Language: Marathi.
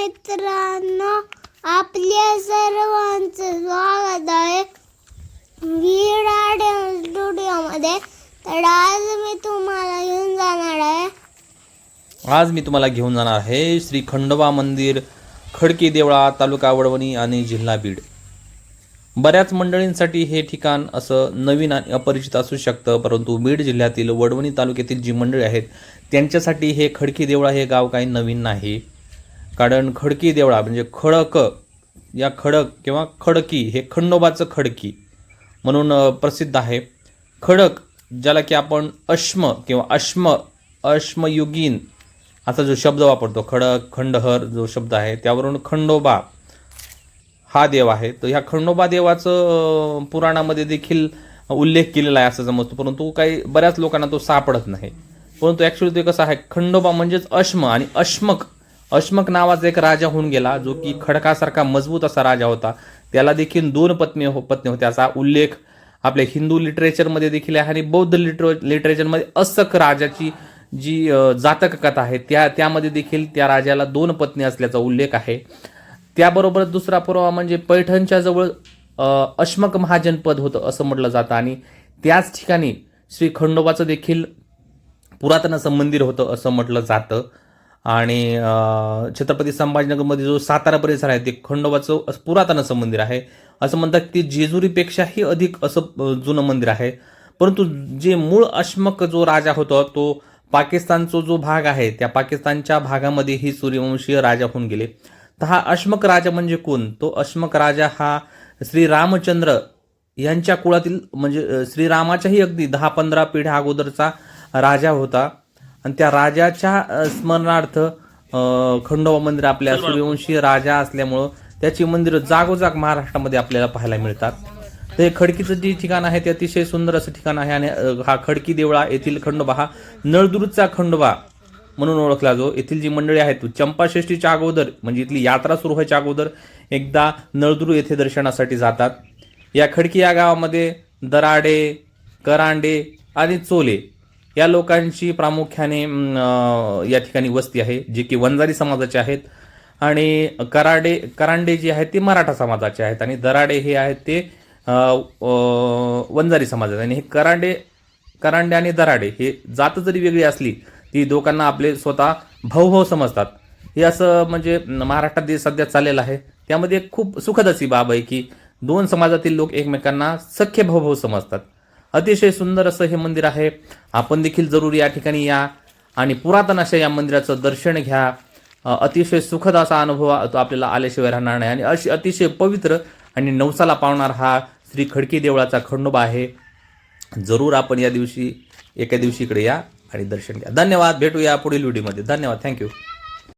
मित्रांनो आपल्या सर्वांचं स्वागत आहे विराड स्टुडिओमध्ये तर आज मी तुम्हाला घेऊन जाणार आहे. आज मी तुम्हाला घेऊन जाणार आहे श्री खंडोबा मंदिर खडकी देवळा तालुका वडवणी आणि जिल्हा बीड. बऱ्याच मंडळींसाठी हे ठिकाण असं नवीन आणि अपरिचित असू शकतं परंतु बीड जिल्ह्यातील वडवणी तालुक्यातील जी मंडळी आहेत त्यांच्यासाठी हे खडकी देवळा हे गाव काही नवीन नाही. कारण खडकी देवळा म्हणजे खडक या खडक किंवा खडकी हे खंडोबाचं खडकी म्हणून प्रसिद्ध आहे. खडक ज्याला की आपण अश्म किंवा अश्म अश्मयुगीन असा जो शब्द वापरतो खडक खंडहर जो शब्द आहे त्यावरून खंडोबा हा देव आहे. तर ह्या खंडोबा देवाचं पुराणामध्ये देखील उल्लेख केलेला आहे असं समजतो. परंतु काही बऱ्याच लोकांना तो सापडत नाही. परंतु ॲक्च्युली ते कसं आहे खंडोबा म्हणजेच अश्म आणि अश्मक अश्मक नावाचा एक राजा होऊन गेला जो की खडकासारखा मजबूत असा राजा होता. त्याला देखील दोन पत्नी हो पत्नी होत्या असा उल्लेख आपल्या हिंदू लिटरेचरमध्ये देखील आहे आणि बौद्ध लिटरे लिटरेचरमध्ये असक राजाची जी जातक कथा आहे त्या त्यामध्ये देखील त्या राजाला दोन पत्नी असल्याचा उल्लेख आहे. त्याबरोबर दुसरा पुरावा म्हणजे पैठणच्या जवळ अश्मक महाजनपद होतं असं म्हटलं जातं. आणि त्याच ठिकाणी श्री खंडोबाचं देखील पुरातन असं मंदिर होतं असं म्हटलं जातं. आणि छत्रपती संभाजीनगरमध्ये जो सातारा परिसर आहे ते खंडोबाचं असं पुरातन असं मंदिर आहे. असं म्हणतात की जेजुरीपेक्षाही अधिक असं जुनं मंदिर आहे. परंतु जे मूळ अश्मक जो राजा होता तो पाकिस्तानचा जो भाग आहे त्या पाकिस्तानच्या भागामध्ये ही सूर्यवंशीय राजा होऊन गेले. तर हा अश्मक राजा म्हणजे कोण? तो अश्मक राजा हा श्री रामचंद्र यांच्या कुळातील म्हणजे श्रीरामाच्याही अगदी दहा पंधरा पिढ्या अगोदरचा राजा होता. आणि त्या राजाच्या स्मरणार्थ खंडोबा मंदिर आपल्या सूर्यवंशीय राजा असल्यामुळं त्याची मंदिरं जागोजाग महाराष्ट्रामध्ये आपल्याला पाहायला मिळतात. तर हे खडकीचं जे ठिकाण आहे ते अतिशय सुंदर असं ठिकाण आहे आणि हा खडकी देवळा येथील खंडोबा हा नळदुर्गचा खंडोबा म्हणून ओळखला जो येथील जी मंडळी आहेत चंपाषष्ठीच्या अगोदर म्हणजे इथली यात्रा सुरू व्हायच्या अगोदर एकदा नळदुर्ग येथे दर्शनासाठी जातात. या खडकी या गावामध्ये दराडे करांडे आणि चोले या लोकांची प्रामुख्याने या ठिकाणी वस्ती आहे जे की वंजारी समाजाचे आहेत. आणि कराडे करांडे जे आहेत ते मराठा समाजाचे आहेत. आणि दराडे हे आहेत ते वंजारी समाजाचे आणि हे करांडे करांडे आणि दराडे हे जात जरी वेगळी असली ती दोघांना आपले स्वतः भाऊभाऊ समजतात. हे असं म्हणजे महाराष्ट्रात जे सध्या चाललेलं आहे त्यामध्ये खूप सुखद अशी बाब आहे की दोन समाजातील लोक एकमेकांना सख्य भाऊभाऊ समजतात. अतिशय सुंदर असं हे मंदिर आहे. आपण देखील जरूर या ठिकाणी या आणि पुरातन अशा या मंदिराचं दर्शन घ्या. अतिशय सुखद असा अनुभव तो आपल्याला आल्याशिवाय राहणार नाही. आणि अशी अतिशय पवित्र आणि नवसाला पावणार हा श्री खडकी देवळाचा खंडोबा आहे. जरूर आपण या दिवशी एका दिवशी इकडे या आणि दर्शन घ्या. धन्यवाद. भेटूया पुढील व्हिडिओमध्ये. धन्यवाद. थँक्यू